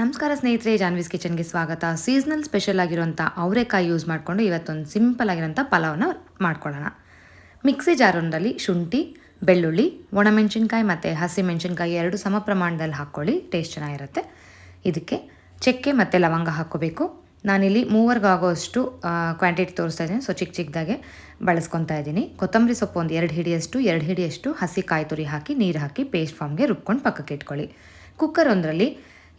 ನಮಸ್ಕಾರ ಸ್ನೇಹಿತರೆ, ಜಾನ್ವೀಸ್ ಕಿಚನ್ಗೆ ಸ್ವಾಗತ. ಸೀಸನಲ್ ಸ್ಪೆಷಲ್ ಆಗಿರುವಂಥ ಅವರೆಕಾಯಿ ಯೂಸ್ ಮಾಡಿಕೊಂಡು ಇವತ್ತೊಂದು ಸಿಂಪಲ್ ಆಗಿರೋಂಥ ಪಲಾವ್ನ ಮಾಡ್ಕೊಳ್ಳೋಣ. ಮಿಕ್ಸಿ ಜಾರೊಂದರಲ್ಲಿ ಶುಂಠಿ, ಬೆಳ್ಳುಳ್ಳಿ, ಒಣಮೆಣಸಿನ್ಕಾಯಿ ಮತ್ತು ಹಸಿಮೆಣಸಿನ್ಕಾಯಿ ಎರಡು ಸಮ ಪ್ರಮಾಣದಲ್ಲಿ ಹಾಕ್ಕೊಳ್ಳಿ, ಟೇಸ್ಟ್ ಚೆನ್ನಾಗಿರುತ್ತೆ. ಇದಕ್ಕೆ ಚಕ್ಕೆ ಮತ್ತು ಲವಂಗ ಹಾಕ್ಕೋಬೇಕು. ನಾನಿಲ್ಲಿ ಮೂವರ್ಗಾಗೋಷ್ಟು ಕ್ವಾಂಟಿಟಿ ತೋರಿಸ್ತಾ ಇದ್ದೀನಿ. ಸೊ ಚಿಕ್ಕ ಚಿಕ್ಕದಾಗೆ ಬಳಸ್ಕೊತಾ ಇದ್ದೀನಿ. ಕೊತ್ತಂಬರಿ ಸೊಪ್ಪು ಒಂದು ಎರಡು ಹಿಡಿಯಷ್ಟು ಎರಡು ಹಿಡಿಯಷ್ಟು ಹಸಿ ಕಾಯಿ ತುರಿ ಹಾಕಿ, ನೀರು ಹಾಕಿ ಪೇಸ್ಟ್ ಫಾರ್ಮ್ಗೆ ರುಬ್ಕೊಂಡು ಪಕ್ಕಕ್ಕೆ ಇಟ್ಕೊಳ್ಳಿ. ಕುಕ್ಕರ್ ಒಂದರಲ್ಲಿ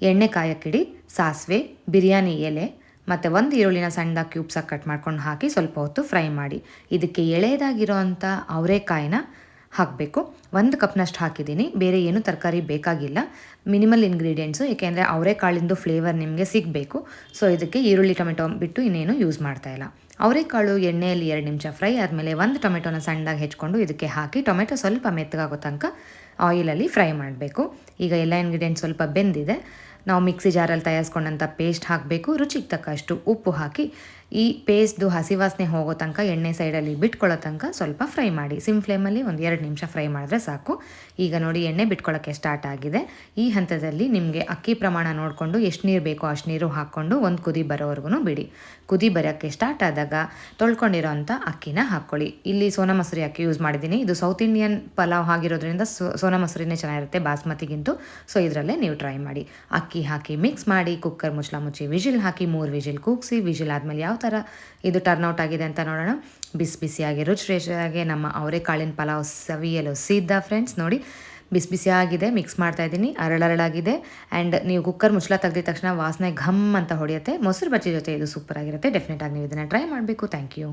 ಎಣ್ಣೆ ಕಾಯಕ್ಕಿಡಿ ಸಾಸಿವೆ, ಬಿರಿಯಾನಿ ಎಲೆ ಮತ್ತು ಒಂದು ಈರುಳ್ಳಿನ ಸಣ್ಣದಾಗಿ ಕ್ಯೂಬ್ಸಾಗಿ ಕಟ್ ಮಾಡ್ಕೊಂಡು ಹಾಕಿ ಸ್ವಲ್ಪ ಹೊತ್ತು ಫ್ರೈ ಮಾಡಿ. ಇದಕ್ಕೆ ಎಳೆದಾಗಿರೋವಂಥ ಅವರೆಕಾಯಿನ ಹಾಕಬೇಕು. ಒಂದು ಕಪ್ನಷ್ಟು ಹಾಕಿದ್ದೀನಿ. ಬೇರೆ ಏನೂ ತರಕಾರಿ ಬೇಕಾಗಿಲ್ಲ. ಮಿನಿಮಲ್ ಇಂಗ್ರೀಡಿಯೆಂಟ್ಸು ಏಕೆಂದರೆ ಅವರೆಕಾಳಿಂದು ಫ್ಲೇವರ್ ನಿಮಗೆ ಸಿಗಬೇಕು. ಸೊ ಇದಕ್ಕೆ ಈರುಳ್ಳಿ, ಟೊಮೆಟೊ ಬಿಟ್ಟು ಇನ್ನೇನು ಯೂಸ್ ಮಾಡ್ತಾ ಇಲ್ಲ. ಅವರೆಕಾಳು ಎಣ್ಣೆಯಲ್ಲಿ ಎರಡು ನಿಮಿಷ ಫ್ರೈ ಆದಮೇಲೆ ಒಂದು ಟೊಮೆಟೊನ ಸಣ್ಣದಾಗಿ ಹೆಚ್ಕೊಂಡು ಇದಕ್ಕೆ ಹಾಕಿ ಟೊಮೆಟೊ ಸ್ವಲ್ಪ ಮೆತ್ತಗಾಗೋ ತನಕ ಆಯಿಲಲ್ಲಿ ಫ್ರೈ ಮಾಡಬೇಕು. ಈಗ ಎಲ್ಲ ಇಂಗ್ರೀಡಿಯೆಂಟ್ಸ್ ಸ್ವಲ್ಪ ಬೆಂದಿದೆ. ನಾವು ಮಿಕ್ಸಿ ಜಾರಲ್ಲಿ ತಯಾರಿಸ್ಕೊಂಡಂಥ ಪೇಸ್ಟ್ ಹಾಕಬೇಕು. ರುಚಿಗೆ ತಕ್ಕಷ್ಟು ಉಪ್ಪು ಹಾಕಿ ಈ ಪೇಸ್ಟ್ದು ಹಸಿ ವಾಸನೆ ಹೋಗೋ ತನಕ ಎಣ್ಣೆ ಸೈಡಲ್ಲಿ ಬಿಟ್ಕೊಳ್ಳೋ ತನಕ ಸ್ವಲ್ಪ ಫ್ರೈ ಮಾಡಿ. ಸಿಮ್ ಫ್ಲೇಮಲ್ಲಿ ಒಂದು ಎರಡು ನಿಮಿಷ ಫ್ರೈ ಮಾಡಿದ್ರೆ ಸಾಕು. ಈಗ ನೋಡಿ ಎಣ್ಣೆ ಬಿಟ್ಕೊಳ್ಳೋಕ್ಕೆ ಸ್ಟಾರ್ಟ್ ಆಗಿದೆ. ಈ ಹಂತದಲ್ಲಿ ನಿಮಗೆ ಅಕ್ಕಿ ಪ್ರಮಾಣ ನೋಡಿಕೊಂಡು ಎಷ್ಟು ನೀರು ಬೇಕೋ ಅಷ್ಟು ನೀರು ಹಾಕ್ಕೊಂಡು ಒಂದು ಕುದಿ ಬರೋವರೆಗೂ ಬಿಡಿ. ಕುದಿ ಬರೋಕ್ಕೆ ಸ್ಟಾರ್ಟ್ ಆದಾಗ ತೊಳ್ಕೊಂಡಿರೋ ಅಂಥ ಅಕ್ಕಿನ ಹಾಕ್ಕೊಳ್ಳಿ. ಇಲ್ಲಿ ಸೋನಾ ಮೊಸರಿ ಅಕ್ಕಿ ಯೂಸ್ ಮಾಡಿದ್ದೀನಿ. ಇದು ಸೌತ್ ಇಂಡಿಯನ್ ಪಲಾವ್ ಆಗಿರೋದ್ರಿಂದ ಸೋನಾ ಮೊಸರಿನೇ ಚೆನ್ನಾಗಿರುತ್ತೆ ಬಾಸ್ಮತಿಗಿಂತೂ. ಸೊ, ಇದರಲ್ಲೇ ನೀವು ಟ್ರೈ ಮಾಡಿ. ಅಕ್ಕಿ ಹಾಕಿ ಮಿಕ್ಸ್ ಮಾಡಿ ಕುಕ್ಕರ್ ಮುಚ್ಚಲ ಮುಚ್ಚಿ, ವಿಜಿಲ್ ಹಾಕಿ ಮೂರು ವಿಜಿಲ್ ಕೂಗಿಸಿ, ವಿಜಿಲ್ ಆದಮೇಲೆ ಯಾವ ಥರ ಇದು ಟರ್ನ್ಔಟ್ ಆಗಿದೆ ಅಂತ ನೋಡೋಣ. ಬಿಸಿ ಬಿಸಿಯಾಗಿ, ರುಚಿ ರುಚಿಯಾಗಿ ನಮ್ಮ ಅವರೆಕಾಳಿನ ಪಲಾವ್ ಸವಿಯಲು ಸಿದ್ಧ ಫ್ರೆಂಡ್ಸ್ ನೋಡಿ, ಬಿಸಿ ಬಿಸಿಯಾಗಿದೆ ಮಿಕ್ಸ್ ಮಾಡ್ತಾ ಇದ್ದೀನಿ, ಅರಳರಳಾಗಿದೆ. ಆ್ಯಂಡ್ ನೀವು ಕುಕ್ಕರ್ ಮುಚ್ಚಲ ತೆಗೆದ ತಕ್ಷಣ ವಾಸನೆ ಘಮ್ ಅಂತ ಹೊಡೆಯುತ್ತೆ. ಮೊಸರು ಬಜ್ಜಿ ಜೊತೆ ಇದು ಸೂಪರ್ ಆಗಿರುತ್ತೆ. ಡೆಫಿನೆಟ್ ಆಗಿ ನೀವು ಇದನ್ನು ಟ್ರೈ ಮಾಡಬೇಕು. Thank you